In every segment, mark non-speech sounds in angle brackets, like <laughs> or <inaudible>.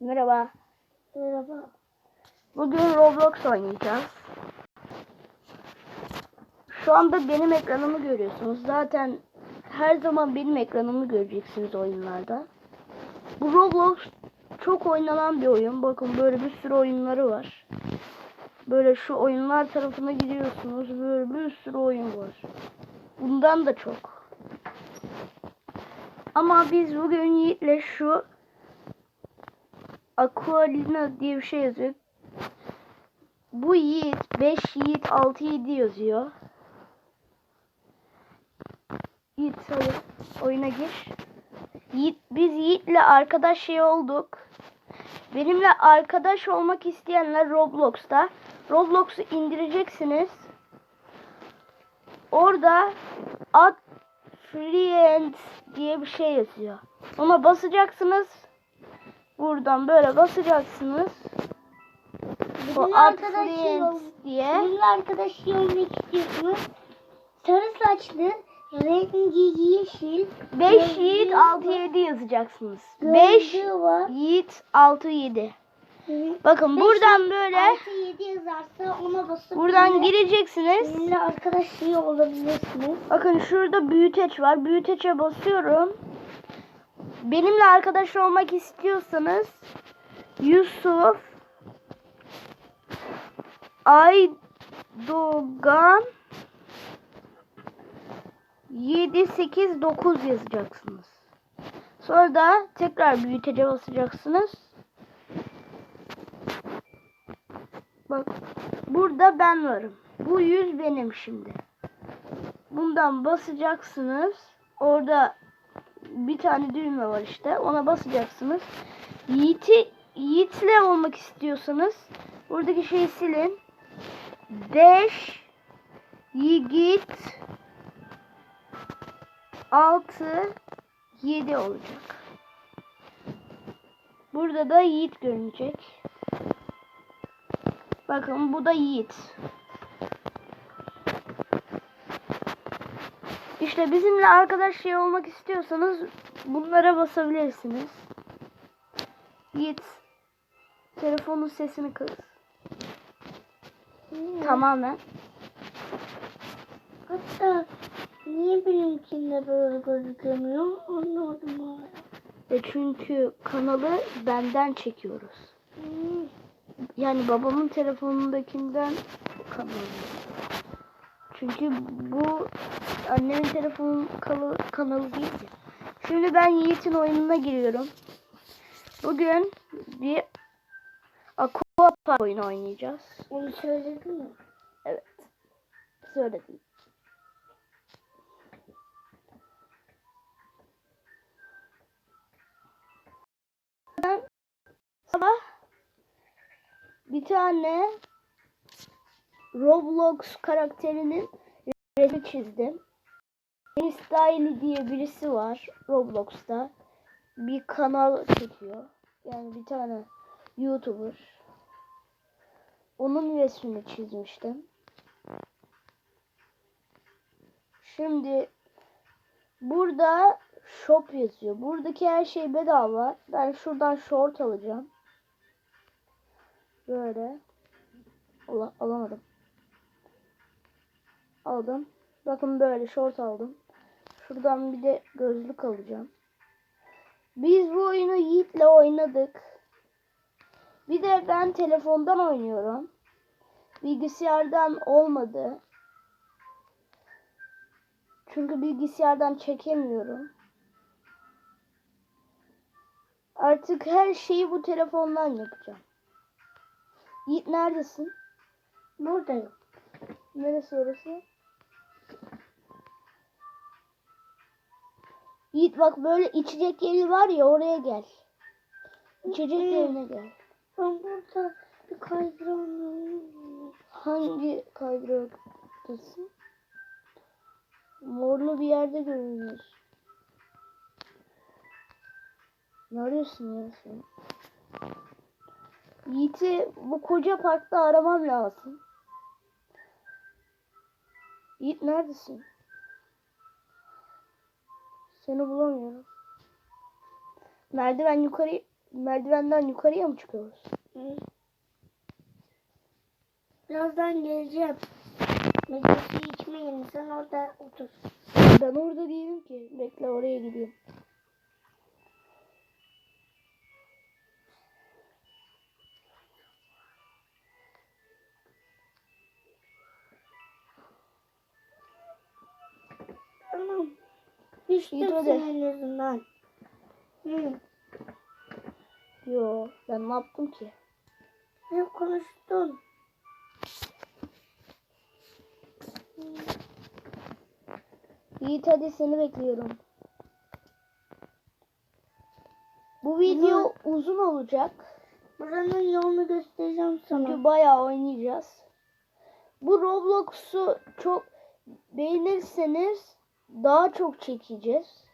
Merhaba. Merhaba. Bugün Roblox oynayacağız. Şu anda benim ekranımı görüyorsunuz. Zaten her zaman benim ekranımı göreceksiniz oyunlarda. Bu Roblox çok oynanan bir oyun. Bakın böyle bir sürü oyunları var. Böyle şu oyunlar tarafına gidiyorsunuz. Böyle bir sürü oyun var. Bundan da çok. Ama biz bugün Yiğit'le şu Aqualina diye bir şey yazıyor. Bu Yiğit 5 Yiğit 6 7 yazıyor. Yiğit hadi oyuna gir. Yiğit, biz Yiğit'le arkadaş şey olduk. Benimle arkadaş olmak isteyenler Roblox'ta. Roblox'u indireceksiniz. Orada Add Friends diye bir şey yazıyor. Ona basacaksınız. Buradan böyle basacaksınız. Friends ol- diye. Benimle arkadaş şey olmak istiyorsunuz. Sarı saçlı, rengi yeşil. 5 gözlüğü Yiğit var, 6 7 yazacaksınız. 5 gözlüğü var. Yiğit 6 7. Bakın Beş buradan böyle 6 7 yazarsa ona basıp buradan gireceksiniz. Benimle arkadaş şey olabilirsiniz. Bakın şurada büyüteç var. Büyüteçe basıyorum. Benimle arkadaş olmak istiyorsanız Yusuf Aydogan 7 8 9 yazacaksınız. Sonra da tekrar büyütece basacaksınız. Bak burada ben varım. Bu yüz benim şimdi. Bundan basacaksınız. Orada bir tane düğme var işte. Ona basacaksınız. Yiğit'i Yiğit'le olmak istiyorsanız buradaki şeyi silin. Dash Yiğit 6 7 olacak. Burada da Yiğit görünecek. Bakın bu da Yiğit. İşte bizimle arkadaş şey olmak istiyorsanız bunlara basabilirsiniz. Yiğit telefonun sesini kız. Hmm. Tamamen. Hatta niye benimkinde böyle gözükmüyor anlamadım hala. E çünkü kanalı benden çekiyoruz. Hmm. Yani babamın telefonundakinden kanalı. Çünkü bu annemin telefonun kanalı, değil ki. Şimdi ben Yiğit'in oyununa giriyorum. Bugün bir Aqua Park oyunu oynayacağız. Onu söyledin mi? Evet. Söyledim. Ben sabah bir tane Roblox karakterinin resmi çizdim. Deniz diye birisi var Roblox'ta. Bir kanal çekiyor. Yani bir tane YouTuber. Onun resmini çizmiştim. Şimdi burada shop yazıyor. Buradaki her şey bedava. Ben şuradan short alacağım. Böyle. Ola, alamadım. Aldım. Bakın böyle short aldım. Şuradan bir de gözlük alacağım. Biz bu oyunu Yiğit'le oynadık. Bir de ben telefondan oynuyorum. Bilgisayardan olmadı. Çünkü bilgisayardan çekemiyorum. Artık her şeyi bu telefondan yapacağım. Yiğit neredesin? Buradayım. Neresi orası? Yiğit bak böyle içecek yeri var ya oraya gel. İçecek yerine gel. Ben burada bir kaydıran Hangi kaydıraktasın? Morlu bir yerde görünüyor. Ne arıyorsun ya sen? Yiğit'i bu koca parkta aramam lazım. Yiğit neredesin? Seni bulamıyorum. Merdiven yukarı merdivenden yukarıya mı çıkıyoruz? Hı. Birazdan geleceğim. Meclisi içmeyin. Sen orada otur. Ben orada değilim ki. Bekle oraya gideyim. Düştüm yüzünden. Hı. Yo ben ne yaptım ki? Ne konuştun? Yiğit hadi seni bekliyorum. Bu video uzun olacak. Buranın yolunu göstereceğim sana. Çünkü bayağı oynayacağız. Bu Roblox'u çok beğenirseniz daha çok çekeceğiz.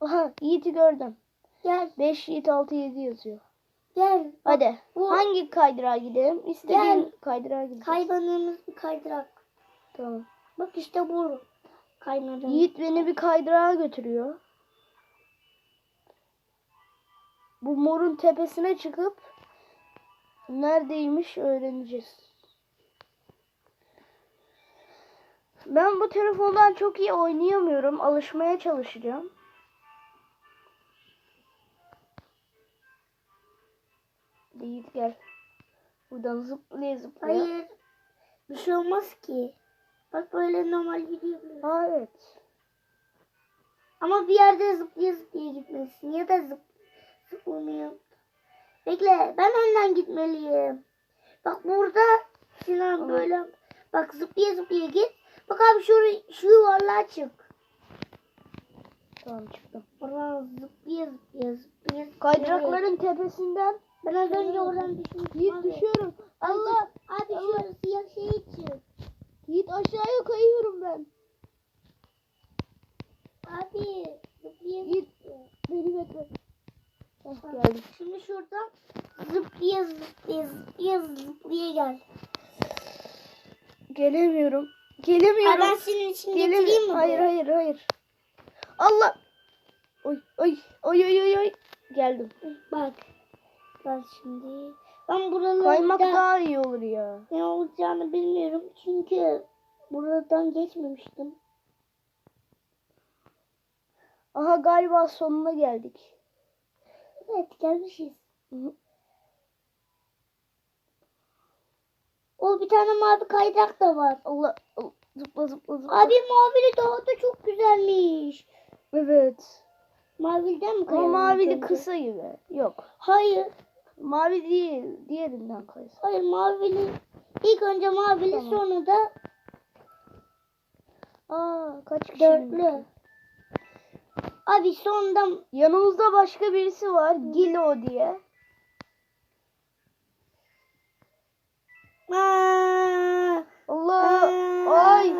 Aha Yiğit'i gördüm. Gel 5 Yiğit 6 7 yazıyor. gel. Hadi bu- hangi kaydırağa gidelim? İstediğin Gel. kaydırağa gidelim. Kaybanığımız bir kaydırak. Tamam. Bak işte bu. Kaymadım. Yiğit beni bir kaydırağa götürüyor. Bu morun tepesine çıkıp neredeymiş öğreneceğiz. Ben bu telefondan çok iyi oynayamıyorum. Alışmaya çalışacağım. Yiğit gel. Buradan zıplaya zıplaya. Hayır. Bir şey olmaz ki. Bak böyle normal gidiyor. Ha, evet. Ama bir yerde zıplaya zıplaya gitmelisin. Ya da zıp, zıplamayayım. Bekle ben önden gitmeliyim. Bak burada Sinan böyle bak zıplaya zıplaya git. Bak abi şu, şu yuvarlığa çık. Tamam çıktım. Oradan zıplaya zıplaya zıplaya. Kaydırakların tepesinden Ben az önce oradan düşmüştüm. Yiğit düşüyorum. Allah! Abi şu siyah şeye çık. Yiğit aşağıya kayıyorum ben. Abi Yiğit beni bekle. Heh, geldim. Şimdi şuradan zıplaya zıplaya zıplaya zıplaya gel. Gelemiyorum. Ha, Gelemiyorum. ben senin için getireyim Gelemiyorum. mi? Hayır hayır hayır. Allah. Oy oy oy oy oy oy. Geldim. Bak. Bak şimdi. Ben buralarda Kaymak daha iyi olur ya. ne olacağını bilmiyorum. Çünkü buradan geçmemiştim. Aha galiba sonuna geldik. Evet gelmişiz. O bir tane mavi kaydırak da var. Allah, Allah. Zıpla zıpla zıpla. Abi mavili daha da çok güzelmiş. Evet. Mavilden mi Ama kayalım? mavili ilk önce? kısa gibi. Yok. Hayır. Mavi değil. Diğerinden kaysa. Hayır mavili. İlk önce mavili Tamam. sonra da Aa kaç kişi? dörtlü. Abi sonunda Yanımızda başka birisi var. Gilo diye. Aa, Allah. aa, Ay.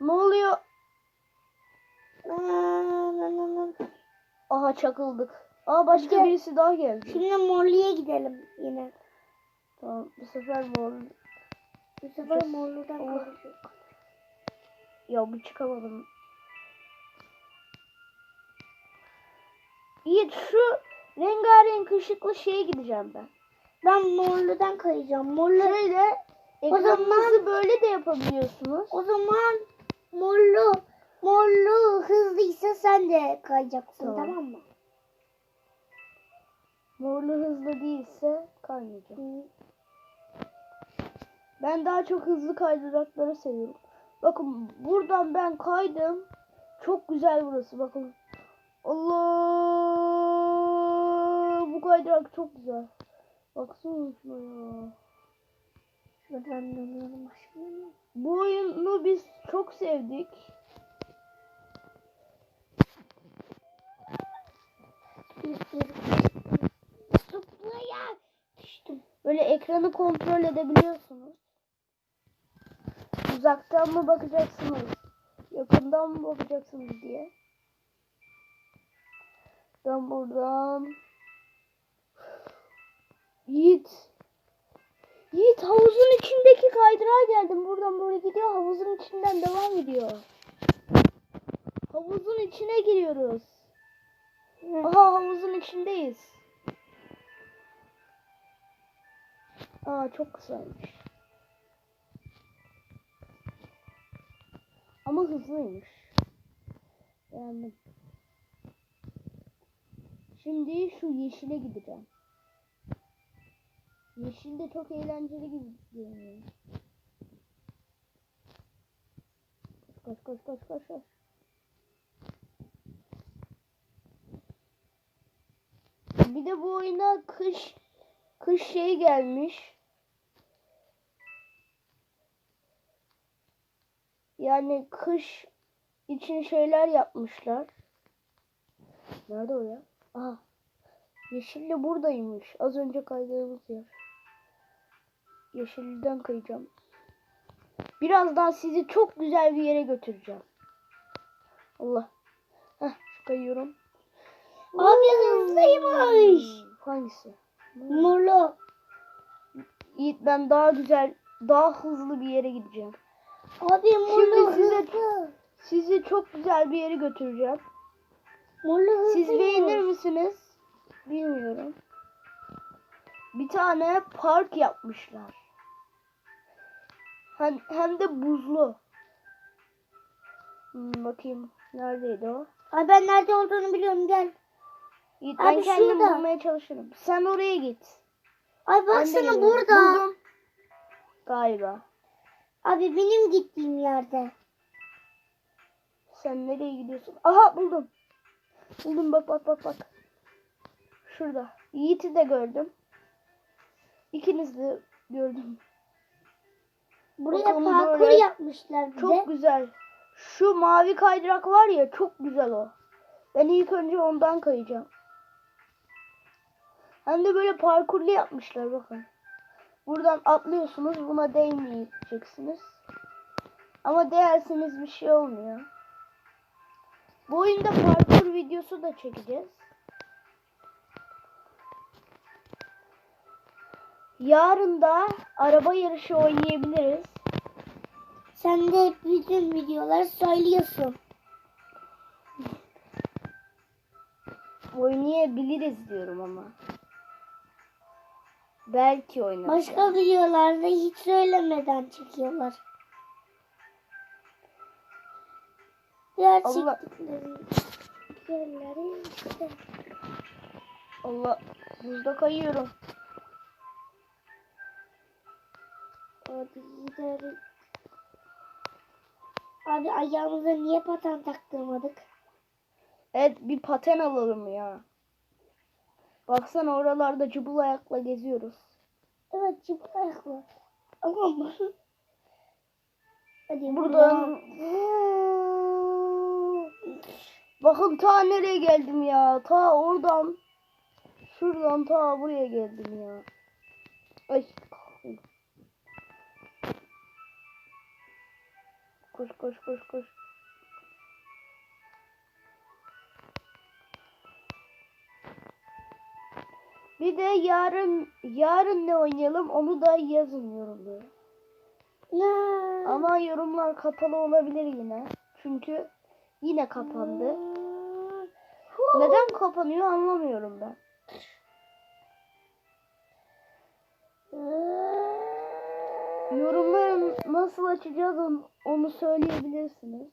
Ne oluyor? Aha çakıldık. Aa başka Gel. birisi daha geldi. Şimdi morluya gidelim yine. Tamam bu sefer mor. Bu sefer morludan konuşuyoruz. Ya bu çıkamadım. Yiğit şu rengarenk ışıklı şeye gideceğim ben. Ben morludan kayacağım. Morlu, Şöyle ekranınızı böyle de yapabiliyorsunuz. o zaman morlu morlu hızlıysa sen de kayacaksın Tamam. tamam, mı? Morlu hızlı değilse kaymayacağım. Hı. Ben daha çok hızlı kaydırakları seviyorum. Bakın buradan ben kaydım. Çok güzel burası bakın. Allah! Bu kaydırak çok güzel. Baksana şuna ya. Şuradan dönüyorum aşkım. Bu oyunu biz çok sevdik. Zıplaya düştüm. Böyle ekranı kontrol edebiliyorsunuz. Uzaktan mı bakacaksınız? Yakından mı bakacaksınız diye. Ben buradan Yiğit Yiğit havuzun içindeki kaydırağa geldim. Buradan böyle gidiyor. Havuzun içinden devam ediyor. havuzun içine giriyoruz. Aha havuzun içindeyiz. Aa çok kısaymış. Ama hızlıymış. Beğendim. Şimdi şu yeşile gideceğim. Yeşil de çok eğlenceli gibi görünüyor. Koş koş koş koş koş. Bir de bu oyuna kış kış şey gelmiş. Yani kış için şeyler yapmışlar. Nerede o ya? Aha. Yeşilli buradaymış. Az önce kaydığımız yer. Yeşilden kayacağım. Birazdan sizi çok güzel bir yere götüreceğim. Allah. Heh, kayıyorum. Abi hızlıymış. Hangisi? Morlu. Yiğit ben daha güzel, daha hızlı bir yere gideceğim. Abi Şimdi size-. Sizi çok güzel bir yere götüreceğim. Morlu. Siz beğenir misiniz? Bilmiyorum. Bir tane park yapmışlar. Hem, hem de buzlu. Hmm, bakayım neredeydi o? Abi ben nerede olduğunu biliyorum gel. Abi ben kendim şurada. bulmaya çalışırım. Sen oraya git. De baksana burada. Buldum. Galiba. Abi benim gittiğim yerde. Sen nereye gidiyorsun? Aha buldum. Buldum bak bak bak bak. Şurada. Yiğit'i de gördüm. İkiniz de gördüm. Buraya Bakalım parkur böyle. yapmışlar bir Çok güzel. Şu mavi kaydırak var ya çok güzel o. Ben ilk önce ondan kayacağım. Hem de böyle parkurlu yapmışlar bakın. Buradan atlıyorsunuz buna değmeyeceksiniz. Ama değerseniz bir şey olmuyor. Bu oyunda parkur videosu da çekeceğiz. Yarın da araba yarışı oynayabiliriz. Sen de hep bütün videoları söylüyorsun. Oynayabiliriz diyorum ama. Belki oynarız. Başka videolarda hiç söylemeden çekiyorlar. Diğer Allah. Yerleri işte. Allah buzda kayıyorum. Hadi gidelim. Abi ayağımıza niye paten taktırmadık? Evet bir paten alalım ya. Baksana oralarda cıbıl ayakla geziyoruz. Evet çıplak ayaklı. Ama Hadi Buradan Bakın ta nereye geldim ya. Ta oradan şuradan ta buraya geldim ya. Ay. Koş koş koş koş. Bir de yarın yarın ne oynayalım onu da yazın yorumlara. Ama yorumlar kapalı olabilir yine. Çünkü yine kapandı. Neden kapanıyor anlamıyorum ben. Yorumları nasıl açacağız onu söyleyebilirsiniz.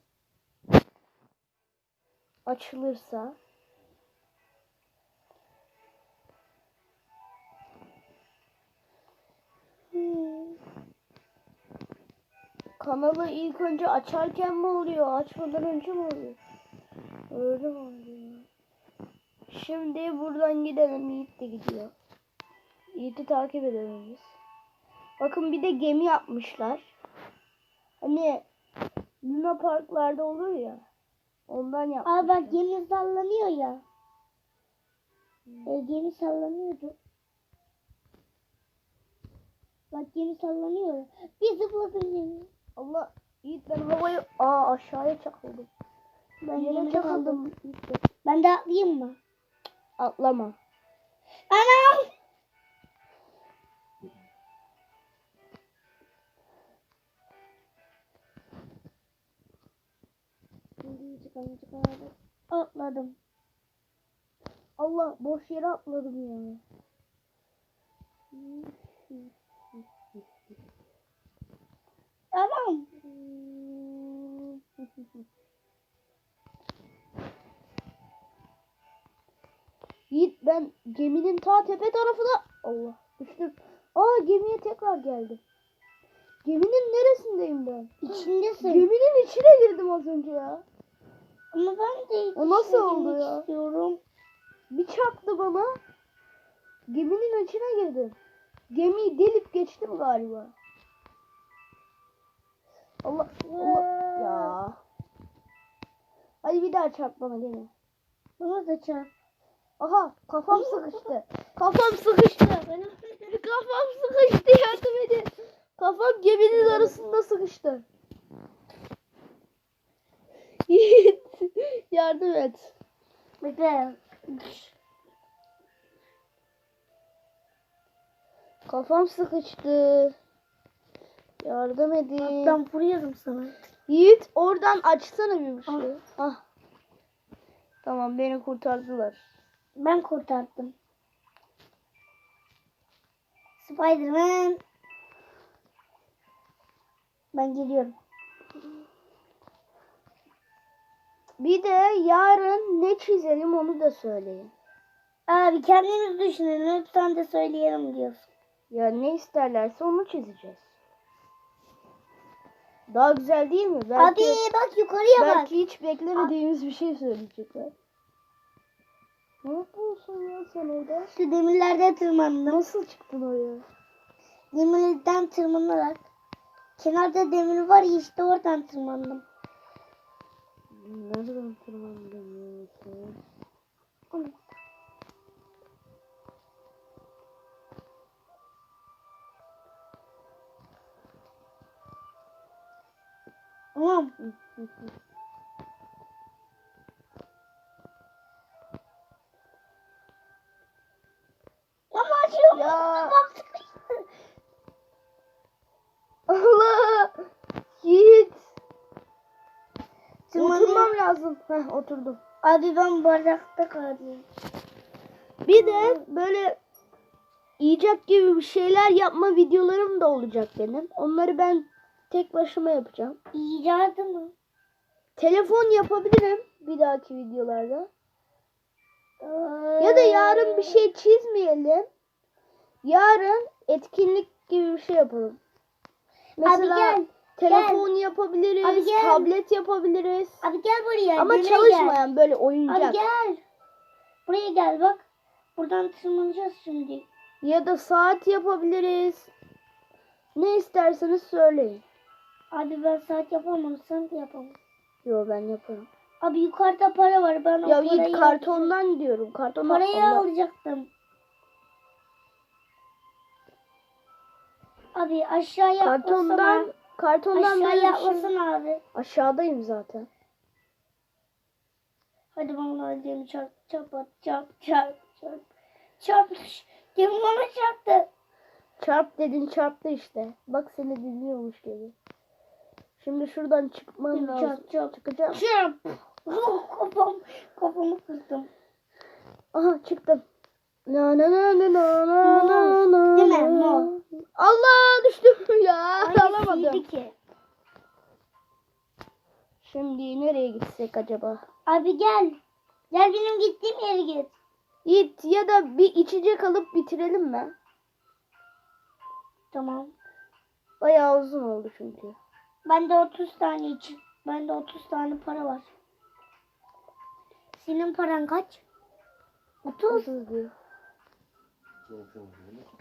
Açılırsa. Kanalı ilk önce açarken mi oluyor? Açmadan önce mi oluyor? Öyle mi oluyor? Şimdi buradan gidelim. Yiğit de gidiyor. Yiğit'i takip edelim biz. Bakın bir de gemi yapmışlar. Hani Luna Parklarda olur ya. Ondan yapmışlar. Abi bak gemi sallanıyor ya. E, gemi sallanıyordu. Bak gemi sallanıyor. Bir zıpladım gemi. Allah Yiğit ben havaya aa aşağıya çakıldım. Ben Yere çakıldım. Ben de atlayayım mı? Atlama. Anam! Çıkamayacak abi. Atladım. Allah boş yere atladım ya. Tamam. Yiğit ben geminin ta tepe tarafına Allah düştüm. Aa gemiye tekrar geldim. Geminin neresindeyim ben? İçindesin. Geminin içine girdim az önce ya. Ama ben de O nasıl oldu ya? istiyorum. Bir çarptı bana. Geminin içine girdim. Gemiyi delip geçtim galiba. Allah Allah ya. Hadi bir daha çarp bana gene. Bana da çarp. Aha kafam sıkıştı. Kafam sıkıştı. <laughs> Kafam sıkıştı yardım edin. Kafam geminin arasında sıkıştı. Yiğit <laughs> yardım et. Bekle. Kafam sıkıştı. Yardım edin. Ben vuruyorum sana. Yiğit oradan açsana bir bir şey. Ah. Ah. Tamam beni kurtardılar. Ben kurtardım. Spiderman. Ben geliyorum. Bir de yarın ne çizelim onu da söyleyin. Abi kendimiz düşünelim. Lütfen de söyleyelim diyorsun. Ya ne isterlerse onu çizeceğiz. Daha güzel değil mi? Belki, Abi bak yukarıya bak. belki hiç beklemediğimiz bir şey söyleyecekler. Ne yapıyorsun ya sen orada? Şu demirlerde tırmandım. Nasıl çıktın oraya? Demirlerden tırmanarak. Kenarda demir var ya işte oradan tırmandım. Nereden tırmandın ya sen? Tamam. Ama açıyorum. Ya. Allah! Yiğit! Oturmam lazım. Heh oturdum. Abi ben bardakta kaldım. Bir de böyle icat gibi bir şeyler yapma videolarım da olacak benim. Onları ben tek başıma yapacağım. İcadı mı? Telefon yapabilirim bir dahaki videolarda. Ya da yarın bir şey çizmeyelim. Yarın etkinlik gibi bir şey yapalım. Mesela gel, telefon yapabiliriz, Abi gel. tablet yapabiliriz. Abi gel buraya. Ama çalışmayan böyle Gel. oyuncak. Abi gel. Buraya gel bak. Buradan tırmanacağız şimdi. Ya da saat yapabiliriz. Ne isterseniz söyleyin. Abi ben saat yapamam. Sen de yapamam. Yo ben yaparım. Abi yukarıda para var. Ben o Ya parayı Yiğit kartondan diyorum. Kartondan Parayı Allah- alacaktım. Abi aşağıya Kartondan atlasana. kartondan Aşağıya atlasana abi. Aşağıdayım zaten. Hadi bana gemi çarp çarp çarp çarp çarp. Çarp. Gemi bana çarptı. Çarp dedin çarptı işte. Bak seni dinliyormuş gibi. Şimdi şuradan çıkmam Gemi lazım. çarp. Çıkacağım. Çarp. Oh, kafam, kafamı kırdım. Aha çıktım. Na na na na na na na na. Değil mi? Allah düştüm <laughs> ya. Alamadım. Ki? Şimdi nereye gitsek acaba? Abi gel. Gel benim gittiğim yere git. Git ya da bir içecek alıp bitirelim mi? Tamam. Bayağı uzun oldu çünkü. Bende 30 tane için. Bende 30 tane para var. Senin paran kaç? 30. Uzun diyor.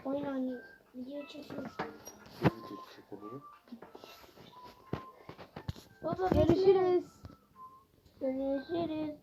Oyun oynuyoruz. Video çekiyoruz. Baba Görüşürüz. Görüşürüz.